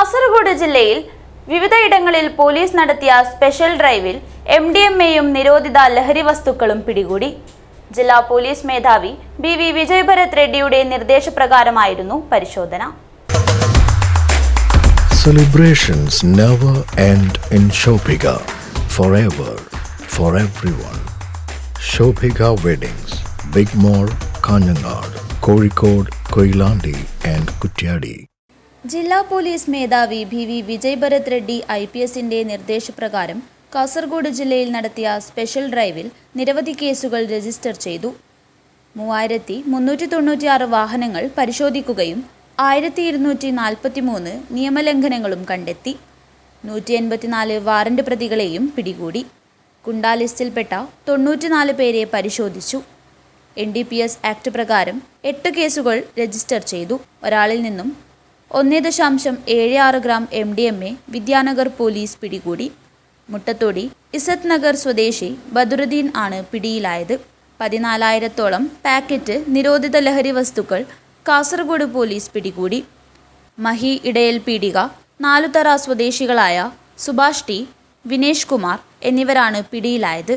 കാസർഗോഡ് ജില്ലയിൽ വിവിധയിടങ്ങളിൽ പോലീസ് നടത്തിയ സ്പെഷ്യൽ ഡ്രൈവിൽ എം ഡി എം എയും നിരോധിത ലഹരി വസ്തുക്കളും പിടികൂടി. ജില്ലാ പോലീസ് മേധാവി ബി വി വിജയഭരത് റെഡ്ഡിയുടെ നിർദ്ദേശപ്രകാരമായിരുന്നു പരിശോധന. Celebrations never end in Shobhika forever for everyone weddings big mall Kanhangad Kozhikode Koyilandy and Kuttiadi ജില്ലാ പോലീസ് മേധാവി B V Vijay Bharath Reddy I P എസിന്റെ നിർദ്ദേശപ്രകാരം കാസർഗോഡ് ജില്ലയിൽ നടത്തിയ സ്പെഷ്യൽ ഡ്രൈവിൽ നിരവധി കേസുകൾ രജിസ്റ്റർ ചെയ്തു. മൂവായിരത്തി മുന്നൂറ്റി തൊണ്ണൂറ്റിയാറ് വാഹനങ്ങൾ പരിശോധിക്കുകയും ആയിരത്തി ഇരുന്നൂറ്റി നാൽപ്പത്തി മൂന്ന് നിയമലംഘനങ്ങളും കണ്ടെത്തി. നൂറ്റി എൺപത്തിനാല് വാറന്റ് പ്രതികളെയും പിടികൂടി. കുണ്ടാ ലിസ്റ്റിൽപ്പെട്ട തൊണ്ണൂറ്റിനാല് പേരെ പരിശോധിച്ചു. N D P S act പ്രകാരം എട്ട് കേസുകൾ രജിസ്റ്റർ ചെയ്തു. ഒരാളിൽ നിന്നും ഒന്ന് ദശാംശം ഏഴ് ആറ് gram M D M A Vidyanagar police പിടികൂടി. മുട്ടത്തോടി ഇസത്ത് നഗർ സ്വദേശി ബദറുദ്ദീൻ ആണ് പിടിയിലായത്. പതിനാലായിരത്തോളം പാക്കറ്റ് നിരോധിത ലഹരി വസ്തുക്കൾ കാസർഗോഡ് പോലീസ് പിടികൂടി. മഹി ഇടയൽ പീടിക നാലുതറ സ്വദേശികളായ സുഭാഷ് ടി വിനേഷ് കുമാർ എന്നിവരാണ് പിടിയിലായത്.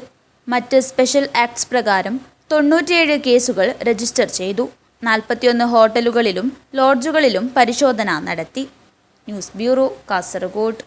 മറ്റ് സ്പെഷ്യൽ ആക്ട്സ് പ്രകാരം തൊണ്ണൂറ്റിയേഴ് കേസുകൾ രജിസ്റ്റർ ചെയ്തു. നാൽപ്പത്തിയൊന്ന് ഹോട്ടലുകളിലും ലോഡ്ജുകളിലും പരിശോധന നടത്തി. News bureau Kasaragod.